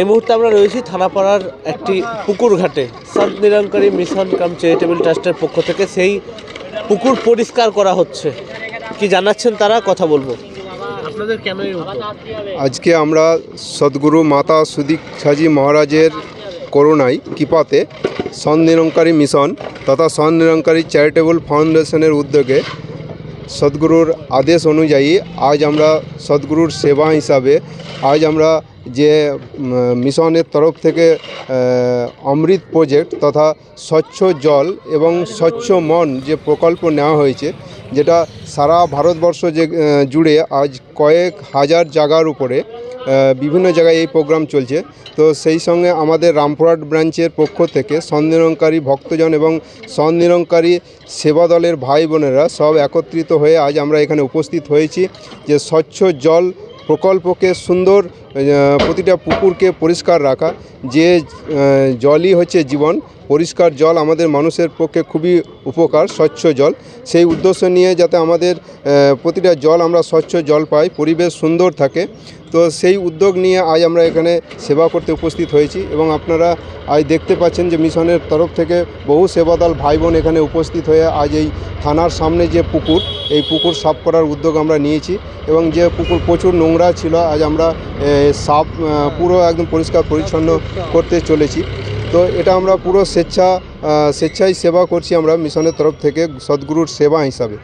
এই মুহূর্তে আমরা রয়েছি থানাপাড়ার একটি পুকুর ঘাটে সন্ত নিরঙ্কারী মিশন কাম চ্যারিটেবল ট্রাস্টের পক্ষ থেকে সেই পুকুর পরিষ্কার করা হচ্ছে। কি জানাচ্ছেন তারা? কথা বলব। আপনাদের কেন আজকে আমরা সদ্গুরু মাতা সুদীক সাজি মহারাজের করুণায় কৃপাতে সন নিরঙ্কারী মিশন তথা সন নিরঙ্কারী চ্যারিটেবল ফাউন্ডেশনের উদ্যোগে সদ্গুরুর আদেশ অনুযায়ী আজ আমরা সদ্গুরুর সেবা হিসাবে আজ আমরা যে মিশনের তরফ থেকে অমৃত প্রজেক্ট তথা স্বচ্ছ জল এবং স্বচ্ছ মন যে প্রকল্প নেওয়া হয়েছে, যেটা সারা ভারতবর্ষ যে জুড়ে আজ কয়েক হাজার জায়গার উপরে বিভিন্ন জায়গায় এই প্রোগ্রাম চলছে। তো সেই সঙ্গে আমাদের রামপুরহাট ব্রাঞ্চের পক্ষ থেকে সন্নিরঙ্কারী ভক্তজন এবং সন্নিরঙ্কারী সেবা দলের ভাই বোনেরা সব একত্রিত হয়ে আজ আমরা এখানে উপস্থিত হয়েছি যে স্বচ্ছ জল প্রকল্পকে সুন্দর প্রতিটা পুকুরকে পরিষ্কার রাখা যে জলই হচ্ছে জীবন পরিষ্কার জল আমাদের মানুষের পক্ষে খুবই উপকার, স্বচ্ছ জল। সেই উদ্দেশ্য নিয়ে যাতে আমাদের প্রতিটা জল আমরা স্বচ্ছ জল পাই, পরিবেশ সুন্দর থাকে। তো সেই উদ্যোগ নিয়ে আজ আমরা এখানে সেবা করতে উপস্থিত হয়েছি এবং আপনারা আজ দেখতে পাচ্ছেন যে মিশনের তরফ থেকে বহু সেবাদল ভাই বোন এখানে উপস্থিত হয়ে আজ এই থানার সামনে যে পুকুর, এই পুকুর সাফ করার উদ্যোগ আমরা নিয়েছি এবং যে পুকুর প্রচুর নোংরা ছিল, আজ আমরা সাফ পুরো একদম পরিষ্কার, পরিচ্ছন্ন করতে চলেছি। তো এটা আমরা পুরো স্বেচ্ছা স্বেচ্ছায় সেবা করছি আমরা মিশনের তরফ থেকে সদ্গুরুর সেবা হিসাবে।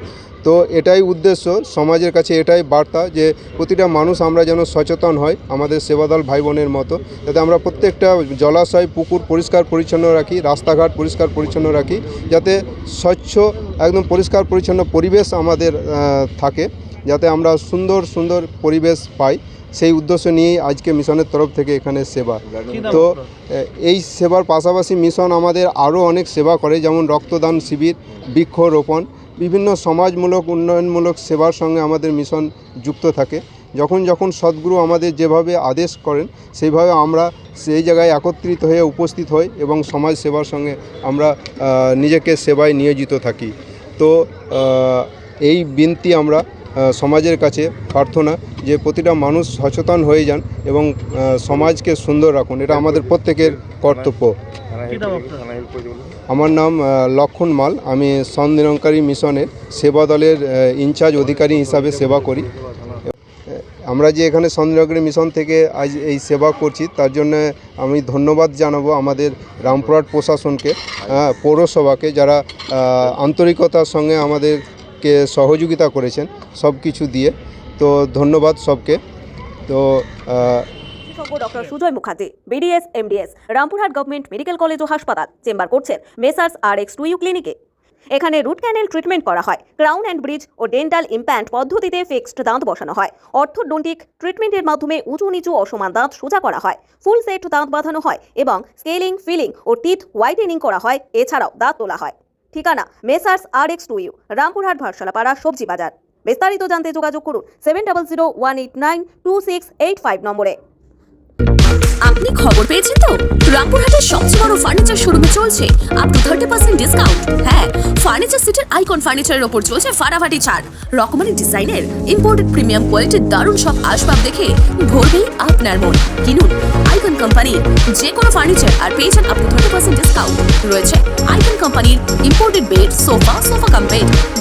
তো এটাই উদ্দেশ্য, সমাজের কাছে এটাই বার্তা যে প্রতিটা মানুষ আমরা যেন সচেতন হয় আমাদের সেবাদল ভাই বোনের মতো, যাতে আমরা প্রত্যেকটা জলাশয়, পুকুর পরিষ্কার পরিচ্ছন্ন রাখি, রাস্তাঘাট পরিষ্কার পরিচ্ছন্ন রাখি, যাতে স্বচ্ছ, একদম পরিষ্কার পরিচ্ছন্ন পরিবেশ আমাদের থাকে। যাতে আমরা সুন্দর সুন্দর পরিবেশ পাই। সেই উদ্দেশ্য নিয়েই আজকে মিশনের তরফ থেকে এখানে সেবা। তো এই সেবার পাশাপাশি মিশন আমাদের আরও অনেক সেবা করে যেমন রক্তদান শিবির বৃক্ষরোপণ বিভিন্ন সমাজমূলক উন্নয়নমূলক সেবার সঙ্গে আমাদের মিশন যুক্ত থাকে। যখন যখন সদ্গুরু আমাদের যেভাবে আদেশ করেন সেইভাবে আমরা সেই জায়গায় একত্রিত হয়ে উপস্থিত হই এবং সমাজ সেবার সঙ্গে আমরা নিজেকে সেবায় নিয়োজিত থাকি। তো এই বিনতি আমরা সমাজের কাছে প্রার্থনা যে প্রতিটা মানুষ সচেতন হয়ে যান এবং সমাজকে সুন্দর রাখুন। এটা আমাদের প্রত্যেকের কর্তব্য? আমার নাম লক্ষণ মাল। আমি সন নিরঙ্কারী মিশনের সেবা দলের ইনচার্জ অধিকারী হিসাবে সেবা করি। আমরা যে এখানে সন নিরঙ্কারী মিশন থেকে আজ এই সেবা করছি, তার জন্য আমি ধন্যবাদ জানাব আমাদের রামপুরহাট প্রশাসনকে পৌরসভাকে, যারা আন্তরিকতার সঙ্গে আমাদেরকে সহযোগিতা করেছেন সব কিছু দিয়ে। তো ধন্যবাদ সবকে। তো doctor Sujoy Mukherjee BDS MDS Rampurhat government medical college ও হাসপাতাল, চেম্বার করছেন messrs R X to U ক্লিনিকে। এখানে রুট ক্যানেল ট্রিটমেন্ট করা হয়। ক্রাউন অ্যান্ড ব্রিজ ও ডেন্টাল ইমপ্ল্যান্ট পদ্ধতিতে ফিক্সড দাঁত বসানো হয়। অর্থোডন্টিক ট্রিটমেন্টের মাধ্যমে উঁচু নিচু অসমান দাঁত সোজা করা হয়। ফুল সেট দাঁত বাঁধানো হয় এবং স্কেলিং, ফিলিং ও টিথ হোয়াইটেনিং করা হয়। এছাড়াও দাঁত তোলা হয়। ঠিকানা messrs R X to U, Rampurhat Bharsalapara সবজি বাজার বিস্তারিত জানতে যোগাযোগ করুন seven double zero one eight nine two six eight five নম্বরে। আপনি খবর পেয়েছেন তো? রামপুরহাটের সবচেয়ে বড় ফার্নিচার শোরুমে চলছে up to thirty percent discount হ্যাঁ ফার্নিচার সিটির আইকন ফার্নিচারের ওপর চলছে ফাটাফাটি ছাড়। রকমারি ডিজাইনের ইম্পোর্টেড প্রিমিয়াম কোয়ালিটির দারুণ সব আসবাব দেখে ভরবেই আপনার মন। কিনুন আইকন কোম্পানির যে কোনো ফার্নিচার আর পেয়েছেন up to thirty percent discount রয়েছে আইকন কোম্পানির imported bed sofa sofa cum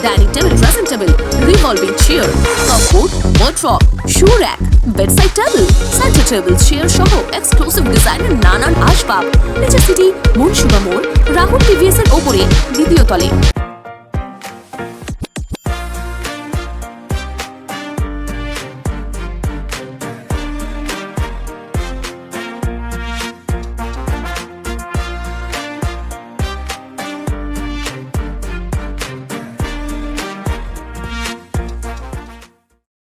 dining table dressing table revolving chair cupboard wardrobe shoe rack bedside table centre table chair সহ এক্সক্লুসিভ ডিজাইনের নানান আসবাব। নিচে সিটি মুন্সিপা মোড় রাহুল টিভিএস এর ওপরে দ্বিতীয় তলে।